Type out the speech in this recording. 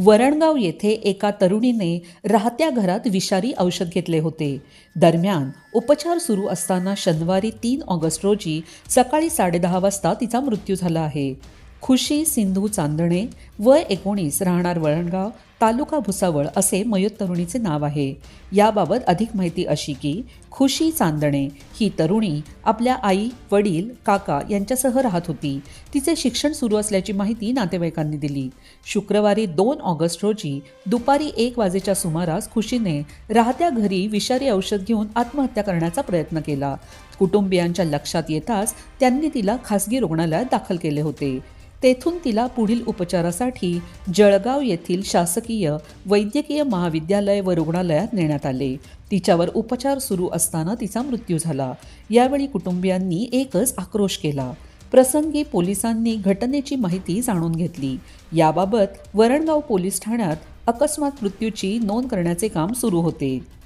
वरणगाव येथे एका तरुणीने राहत्या घरात विषारी औषध घेतले होते. दरम्यान उपचार सुरू असताना शनिवारी तीन ऑगस्ट रोजी सकाळी साडेदहा वाजता तिचा मृत्यू झाला आहे. खुशी सिंधू चांदणे वय एकोणीस राहणार वळणगाव तालुका भुसावळ असे मयत तरुणीचे नाव आहे. याबाबत अधिक माहिती अशी की खुशी चांदणे ही तरुणी आपल्या आई वडील काका यांच्यासह राहत होती. तिचे शिक्षण सुरू असल्याची माहिती नातेवाईकांनी दिली. शुक्रवारी दोन ऑगस्ट रोजी दुपारी एक वाजेच्या सुमारास खुशीने राहत्या घरी विषारी औषध घेऊन आत्महत्या करण्याचा प्रयत्न केला. कुटुंबियांच्या लक्षात येताच त्यांनी तिला खासगी रुग्णालयात दाखल केले होते. तेथून तिला पुढील उपचारासाठी जळगाव येथील शासकीय वैद्यकीय महाविद्यालय व रुग्णालयात नेण्यात आले. तिच्यावर उपचार सुरू असताना तिचा मृत्यू झाला. यावेळी कुटुंबियांनी एकच आक्रोश केला. प्रसंगी पोलिसांनी घटनेची माहिती जाणून घेतली. याबाबत वरणगाव पोलीस ठाण्यात अकस्मात मृत्यूची नोंद करण्याचे काम सुरू होते.